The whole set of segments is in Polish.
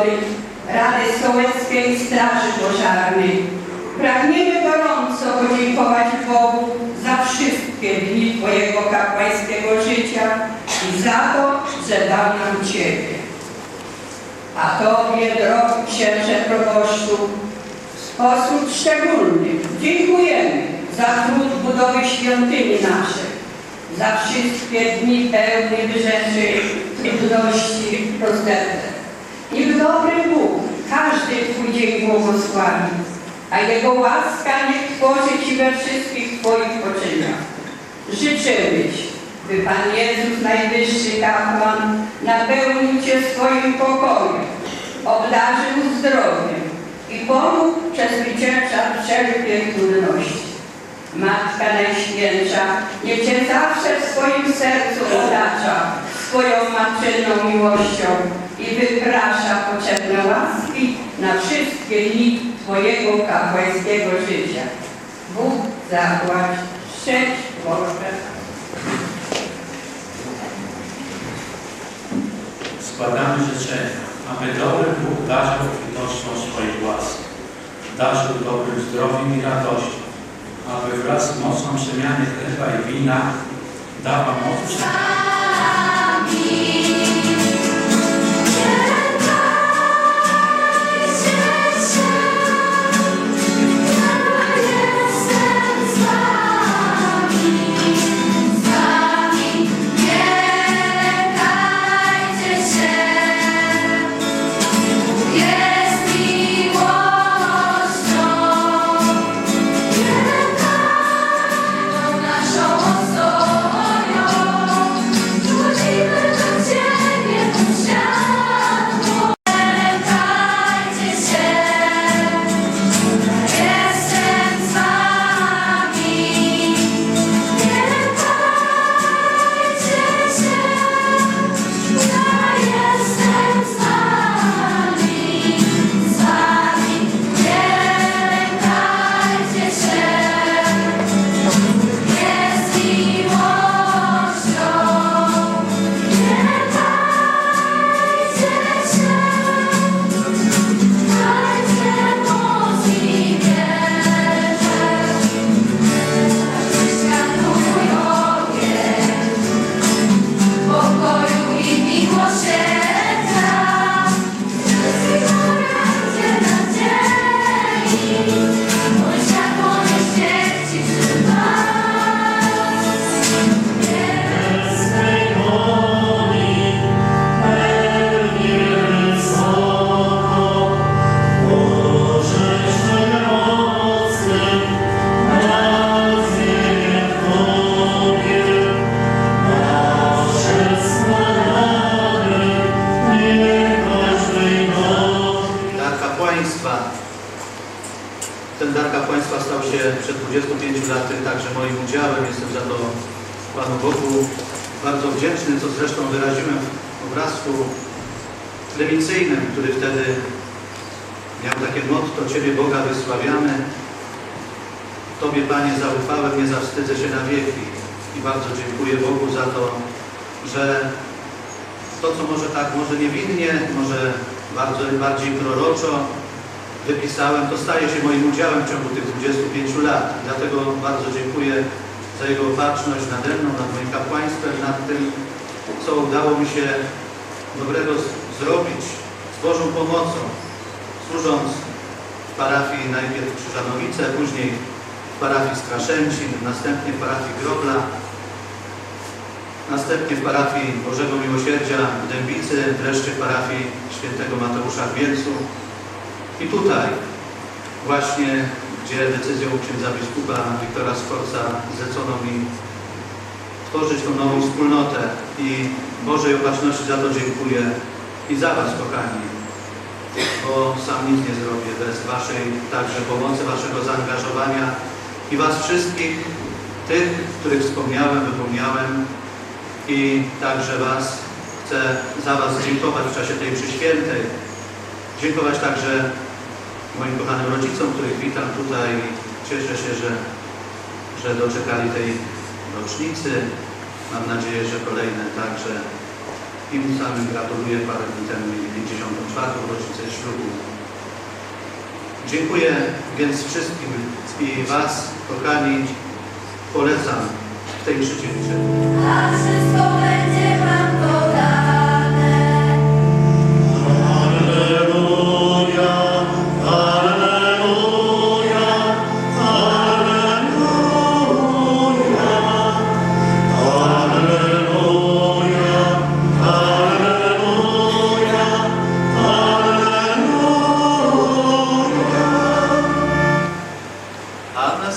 Rady Sołeckiej Straży Pożarnej. Pragniemy gorąco podziękować Bogu za wszystkie dni Twojego kapłańskiego życia i za to, że dał nam Ciebie. A Tobie, drogi księże proboszczu, w sposób szczególny dziękujemy za trud budowy świątyni naszej, za wszystkie dni pełnych rzeczy, trudności, rozdęte. Niech dobry Bóg każdy Twój dzień błogosławi, a Jego łaska niech tworzy Ci we wszystkich Twoich poczyniach. Życzymy Ci, by Pan Jezus, Najwyższy Kapłan, napełnił Cię swoim pokojem, obdarzył zdrowiem i pomógł przezwyciężać wszelkie trudności. Matka Najświętsza, niech Cię zawsze w swoim sercu otacza swoją matczyną miłością i wyprasza potrzebne łaski na wszystkie dni Twojego kapłańskiego życia. Bóg zapłać, szczęść Boże. Składamy życzenia, aby dobry Bóg darzył obfitością swojej łaski, darzył dobrym zdrowiem i radością, aby wraz z mocą przemiany chleba i wina dawał moc Jest Dar kapłaństwa. Ten dar kapłaństwa stał się przed 25 laty także moim udziałem. Jestem za to Panu Bogu bardzo wdzięczny, co zresztą wyraziłem w obrazku lewicyjnym, który wtedy miał takie motto Ciebie Boga wysławiamy. Tobie Panie zaufałem, nie zawstydzę się na wieki. I bardzo dziękuję Bogu za to, że to, co może tak, może niewinnie, może bardzo bardziej proroczo wypisałem, to staje się moim udziałem w ciągu tych 25 lat. Dlatego bardzo dziękuję za Jego opatrzność nade mną, nad moim kapłaństwem, nad tym, co udało mi się dobrego zrobić z Bożą pomocą, służąc w parafii najpierw Krzyżanowice, później w parafii Straszęcin, następnie w parafii Grobla, następnie w parafii Bożego Miłosierdzia w Dębicy, wreszcie w parafii świętego Mateusza w Bielcu. I tutaj właśnie, gdzie decyzją księdza biskupa Wiktora Skorca zlecono mi tworzyć tą nową wspólnotę. I Bożej Opatrzności za to dziękuję. I za Was, kochani, bo sam nic nie zrobię bez Waszej także pomocy, Waszego zaangażowania i Was wszystkich, tych, których wspomniałem, wypomniałem. I także Was chcę za Was dziękować w czasie tej przyświętej. Dziękować także moim kochanym rodzicom, których witam tutaj. Cieszę się, że, że doczekali tej rocznicy. Mam nadzieję, że kolejne także. Tym samym gratuluję parę dni temu mieli 54. rocznicę ślubu. Dziękuję więc wszystkim i Was, kochani, polecam w tej mszy dziewczyn.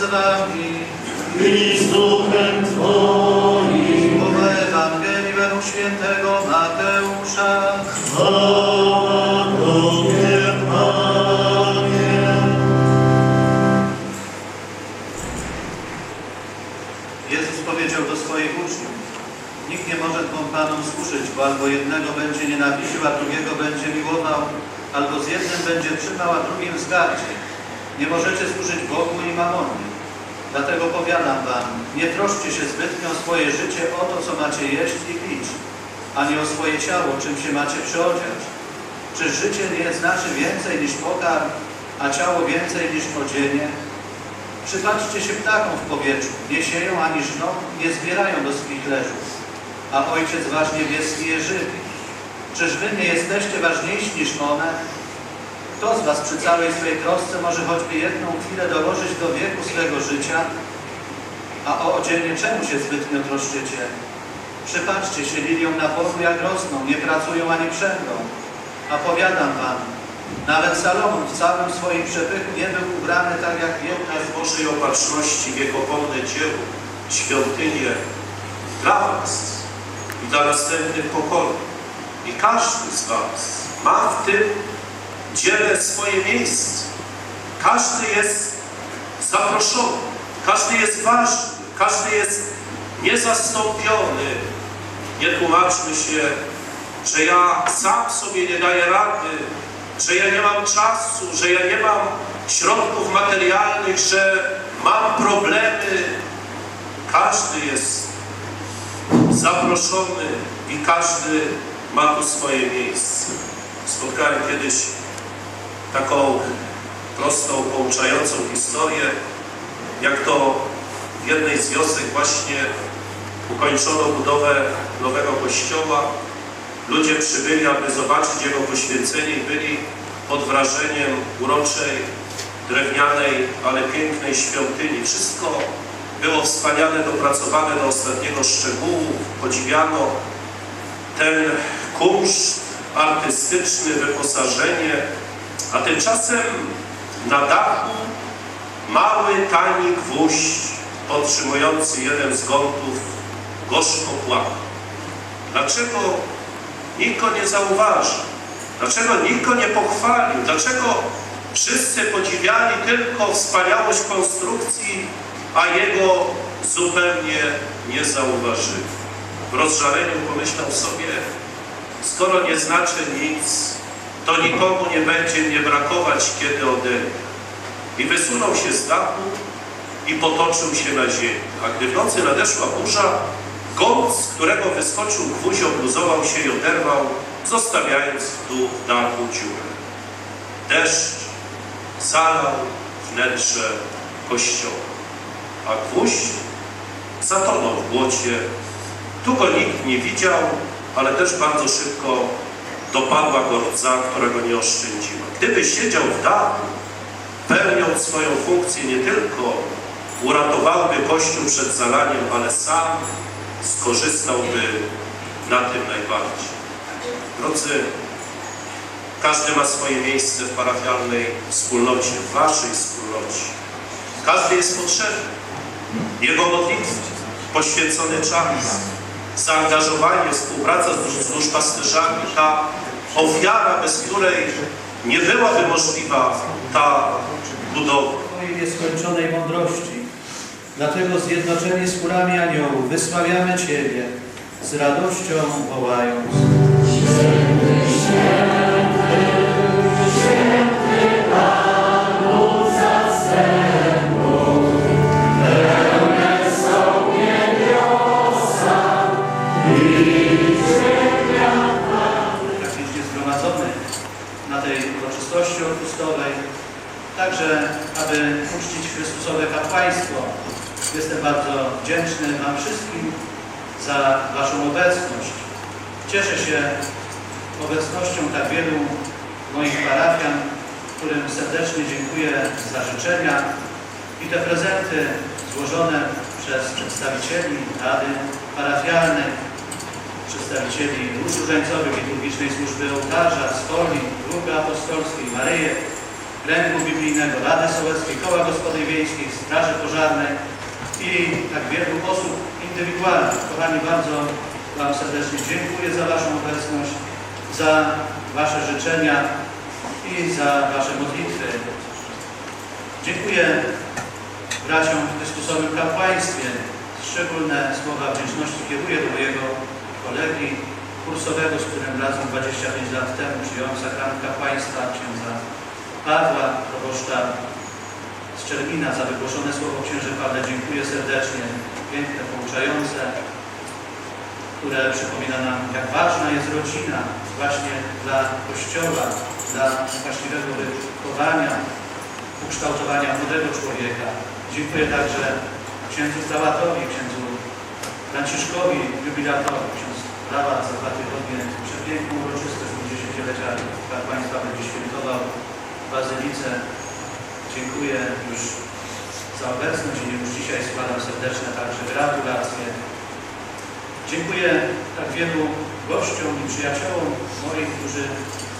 Z Wami i z duchem Twoim, Ewangelii według świętego Mateusza. chwała Tobie, Panie. Jezus powiedział do swoich uczniów, nikt nie może dwom Panom służyć, bo albo jednego będzie nienawidził, a drugiego będzie miłował, albo z jednym będzie trzymał, a drugim wzgardzie. Nie możecie służyć Bogu i mamonie. Dlatego powiadam Wam, nie troszcie się zbytnio o swoje życie, o to, co macie jeść i pić, ani o swoje ciało, czym się macie przyodziać. Czy życie nie znaczy więcej niż pokarm, a ciało więcej niż odzienie? Przypatrzcie się ptakom w powietrzu, nie sieją ani żną, nie zbierają do swych leżów, a Ojciec Wasz niebieski je żywi. Czyż Wy nie jesteście ważniejsi niż one? Kto z Was przy całej swej trosce może choćby jedną chwilę dołożyć do wieku swego życia? A o odzienie czemu się zbytnio troszczycie? Przypatrzcie się liliom na polu, jak rosną, nie pracują ani przędą. A powiadam Wam, nawet Salomon w całym swoim przepychu nie był ubrany tak jak jedna z Bożej opatrzności wiekopomne dzieło, świątynię dla Was i dla następnych pokoleń. I każdy z Was ma w tym dziele swoje miejsce. Każdy jest zaproszony, każdy jest ważny, każdy jest niezastąpiony. Nie tłumaczmy się, że ja sam sobie nie daję rady, że ja nie mam czasu, że ja nie mam środków materialnych, że mam problemy. Każdy jest zaproszony i każdy ma tu swoje miejsce. Spotkałem kiedyś taką prostą, pouczającą historię, jak to w jednej z wiosek właśnie ukończono budowę nowego kościoła. Ludzie przybyli, aby zobaczyć jego poświęcenie i byli pod wrażeniem uroczej, drewnianej, ale pięknej świątyni. Wszystko było wspaniale dopracowane do ostatniego szczegółu, podziwiano ten kunszt artystyczny, wyposażenie, a tymczasem na dachu mały, tani gwóźdź podtrzymujący jeden z gątów gorzko płakał. Dlaczego nikt go nie zauważył? Dlaczego nikt go nie pochwalił? Dlaczego wszyscy podziwiali tylko wspaniałość konstrukcji, a jego zupełnie nie zauważyli? W rozżaleniu pomyślał sobie, skoro nie znaczy nic, to nikomu nie będzie mnie brakować, kiedy odejdę. I wysunął się z dachu i potoczył się na ziemię. A gdy w nocy nadeszła burza, gąb, z którego wyskoczył gwóźdź, obluzował się i oderwał, zostawiając w dół w dachu dziurę. Deszcz zalał wnętrze kościoła, a gwóźdź zatonął w błocie. Tu go nikt nie widział, ale też bardzo szybko dopadła go rdza, którego nie oszczędziła. Gdyby siedział w dachu, pełniąc swoją funkcję nie tylko uratowałby Kościół przed zalaniem, ale sam skorzystałby na tym najbardziej. Drodzy, każdy ma swoje miejsce w parafialnej wspólnocie, w waszej wspólnocie. Każdy jest potrzebny. Jego modlitwa, poświęcony czas, zaangażowanie, współpraca z, duszpasterzami, ta ofiara, bez której nie byłaby możliwa ta budowa. Twojej nieskończonej mądrości. Dlatego zjednoczeni z chórami aniołów wysławiamy Ciebie z radością wołając. Moich parafian, którym serdecznie dziękuję za życzenia i te prezenty złożone przez przedstawicieli Rady Parafialnej, przedstawicieli róż różańcowych liturgicznej służby ołtarza, stoli, grupy apostolskiej, Maryję, Kręgu Biblijnego, Rady Sołeckiej, Koła Gospodyń Wiejskich, Straży Pożarnej i tak wielu osób indywidualnych. Kochani, bardzo Wam serdecznie dziękuję za Waszą obecność, za Wasze życzenia i za Wasze modlitwy. Dziękuję braciom w Chrystusowym kapłaństwie. Szczególne słowa wdzięczności kieruję do mojego kolegi kursowego, z którym razem 25 lat temu przyjąłem sakrament kapłaństwa, księdza Pawła, proboszcza z Czerwina za wygłoszone słowo księży Pawle. Dziękuję serdecznie, piękne, pouczające, które przypomina nam, jak ważna jest rodzina właśnie dla Kościoła, dla właściwego wychowania, ukształtowania młodego człowieka. Dziękuję także księdzu prałatowi, księdzu Franciszkowi, jubilatowi, ksiądz prałat za dwa tygodnie przepiękną uroczystość 50-lecia kapłaństwa będzie świętował Bazylice. Dziękuję już za obecność i już dzisiaj składam serdeczne także gratulacje. Dziękuję tak wielu gościom i przyjaciołom moich, którzy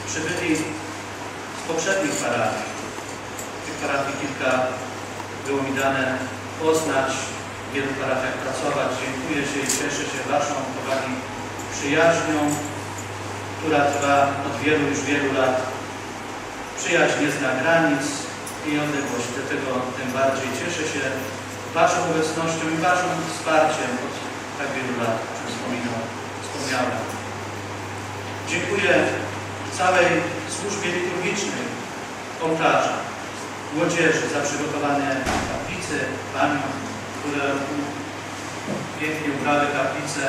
przybyli z poprzednich parafii. Tych parafii kilka było mi dane poznać, w wielu parafiach pracować. Dziękuję się i cieszę się Waszą, kochani, przyjaźnią, która trwa od wielu już wielu lat. Przyjaźń nie zna granic i odległość, dlatego tym bardziej cieszę się Waszą obecnością i Waszym wsparciem tak wielu lat, o czym wspominał, wspomniałem. Dziękuję całej służbie liturgicznej, ołtarza, młodzieży za przygotowane kaplice, paniom, które pięknie ubrały kaplice,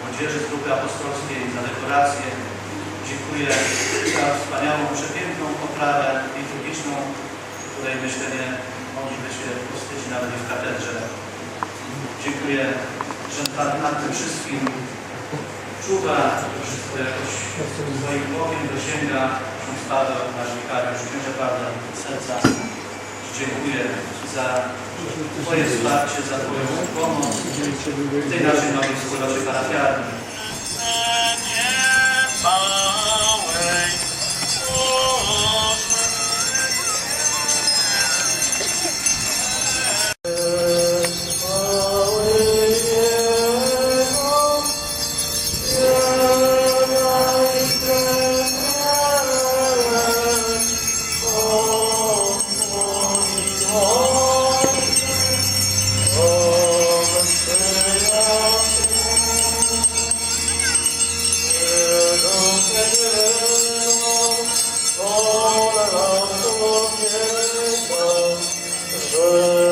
młodzieży z grupy apostolskiej za dekorację. Dziękuję za wspaniałą, przepiękną oprawę liturgiczną, której myślę nie mogliby się postydzić nawet w katedrze. Dziękuję, że Pan nad tym wszystkim czuwa, to wszystko jakoś swoim okiem dosięga. Ksiądz Paweł, nasz wikariusz, księże Paweł, serca dziękuję za Twoje wsparcie, za Twoją pomoc w tej naszej nowej wspólnocie parafialnej. Że